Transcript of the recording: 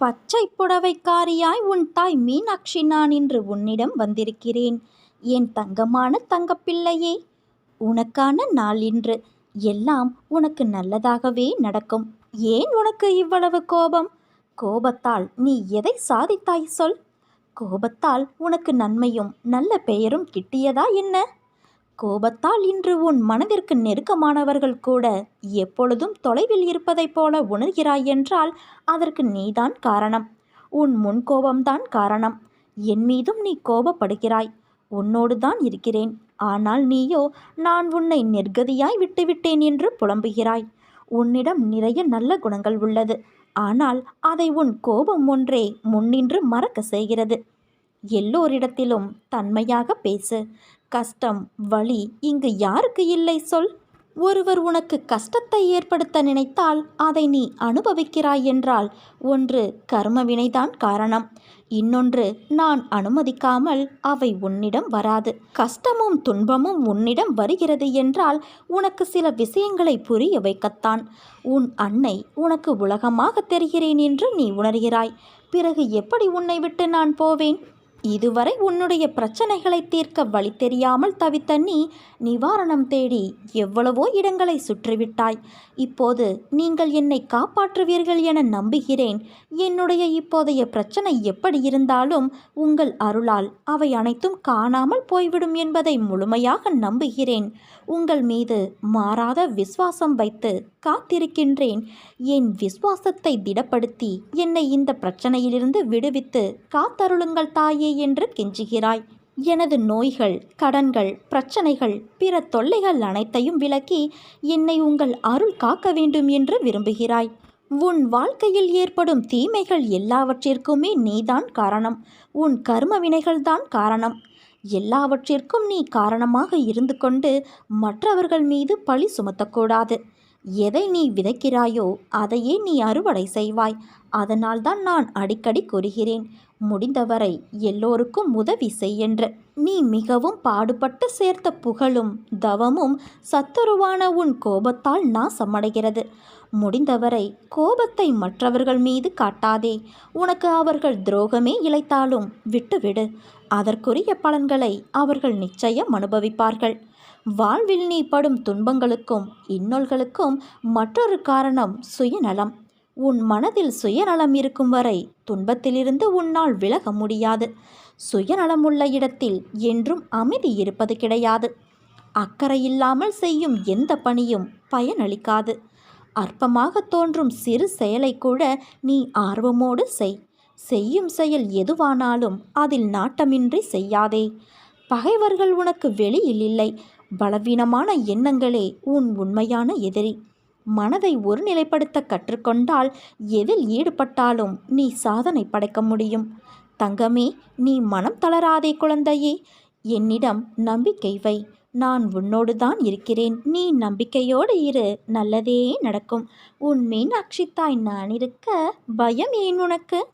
பச்சை புடவைக்காரியாய் உன் தாய் மீனாட்சி நான் இன்று உன்னிடம் வந்திருக்கிறேன். என் தங்கமான தங்கப்பிள்ளையே உனக்கான நாள் இன்று. எல்லாம் உனக்கு நல்லதாகவே நடக்கும். ஏன் உனக்கு இவ்வளவு கோபம்? கோபத்தால் நீ எதை சாதித்தாய் சொல்? கோபத்தால் உனக்கு நன்மையும் நல்ல பெயரும் கிட்டியதா என்ன? கோபத்தால் இன்று உன் மனதிற்கு நெருக்கமானவர்கள் கூட எப்பொழுதும் தொலைவில் இருப்பதைப் போல உணர்கிறாய் என்றால் அதற்கு நீதான் காரணம். உன் முன் கோபம்தான் காரணம். என் மீதும் நீ கோபப்படுகிறாய். உன்னோடு தான் இருக்கிறேன். ஆனால் நீயோ நான் உன்னை நிர்கதியாய் விட்டுவிட்டேன் என்று புலம்புகிறாய். உன்னிடம் நிறைய நல்ல குணங்கள் உள்ளது. ஆனால் அதை உன் கோபம் ஒன்றே முன்னின்று மறக்க செய்கிறது. எல்லோரிடத்திலும் தன்மையாக பேசு. கஷ்டம் வழி இங்கு யாருக்கு இல்லை சொல்? ஒருவர் உனக்கு கஷ்டத்தை ஏற்படுத்த நினைத்தால் அதை நீ அனுபவிக்கிறாய் என்றால் ஒன்று கர்மவினைதான் காரணம். இன்னொன்று நான் அனுமதிக்காமல் அவை உன்னிடம் வராது. கஷ்டமும் துன்பமும் உன்னிடம் வருகிறது என்றால் உனக்கு சில விஷயங்களை புரிய வைக்கத்தான். உன் அன்னை உனக்கு உலகமாக தெரிகிறேன் என்று நீ உணர்கிறாய். பிறகு எப்படி உன்னை விட்டு நான் போவேன்? இதுவரை உன்னுடைய பிரச்சனைகளை தீர்க்க வழி தெரியாமல் தவித்த நீ நிவாரணம் தேடி எவ்வளவோ இடங்களை சுற்றிவிட்டாய். இப்போது நீங்கள் என்னை காப்பாற்றுவீர்கள் என நம்புகிறேன். என்னுடைய இப்போதைய பிரச்சனை எப்படி இருந்தாலும் உங்கள் அருளால் அவை அனைத்தும் காணாமல் போய்விடும் என்பதை முழுமையாக நம்புகிறேன். உங்கள் மீது மாறாத விசுவாசம் வைத்து காத்திருக்கின்றேன். என் விசுவாசத்தை திடப்படுத்தி என்னை இந்த பிரச்சனையிலிருந்து விடுவித்து காத்தருளுங்கள் தாயே. என்று கெஞ்சுகிறாய். எனது நோய்கள் கடன்கள் பிரச்சனைகள் பிற தொல்லைகள் அனைத்தையும் விலக்கி என்னை உங்கள் அருள் காக்க வேண்டும் என்று விரும்புகிறாய். உன் வாழ்க்கையில் ஏற்படும் தீமைகள் எல்லாவற்றிற்குமே நீதான் காரணம். உன் கர்ம வினைகள்தான் காரணம். எல்லாவற்றிற்கும் நீ காரணமாக இருந்து கொண்டு மற்றவர்கள் மீது பழி சுமத்தக்கூடாது. எதை நீ விதைக்கிறாயோ அதையே நீ அறுவடை செய்வாய். அதனால்தான் நான் அடிக்கடி கூறுகிறேன் முடிந்தவரை எல்லோருக்கும் உதவி செய்யென்று. நீ மிகவும் பாடுபட்டு சேர்த்த புகழும் தவமும் சத்துருவான உன் கோபத்தால் நாசமடைகிறது. முடிந்தவரை கோபத்தை மற்றவர்கள் மீது காட்டாதே. உனக்கு அவர்கள் துரோகமே இழைத்தாலும் விட்டுவிடு. அதற்குரிய பலன்களை அவர்கள் நிச்சயம் அனுபவிப்பார்கள். வாழ்வில் நீ படும் துன்பங்களுக்கும் இன்னொல்களுக்கும் மற்றொரு காரணம் சுயநலம். உன் மனதில் சுயநலம் இருக்கும் வரை துன்பத்திலிருந்து உன்னால் விலக முடியாது. சுயநலமுள்ள இடத்தில் என்றும் அமைதி இருப்பது கிடையாது. அக்கறை இல்லாமல் செய்யும் எந்த பணியும் பயனளிக்காது. அற்பமாக தோன்றும் சிறு செயலை கூட நீ ஆர்வமோடு செய். செய்யும் செயல் எதுவானாலும் அதில் நாட்டமின்றி செய்யாதே. பகைவர்கள் உனக்கு வெளியில் இல்லை. பலவீனமான எண்ணங்களே உன் உண்மையான எதிரி. மனதை ஒருநிலைப்படுத்த கற்றுக்கொண்டால் எதில் ஈடுபட்டாலும் நீ சாதனை படைக்க முடியும். தங்கமே நீ மனம் தளராதே குழந்தையே. என்னிடம் நம்பிக்கை வை. நான் உன்னோடு தான் இருக்கிறேன். நீ நம்பிக்கையோடு இரு. நல்லதே நடக்கும். உன் மீனாட்சி தாய் நான் இருக்க பயம் ஏன் உனக்கு?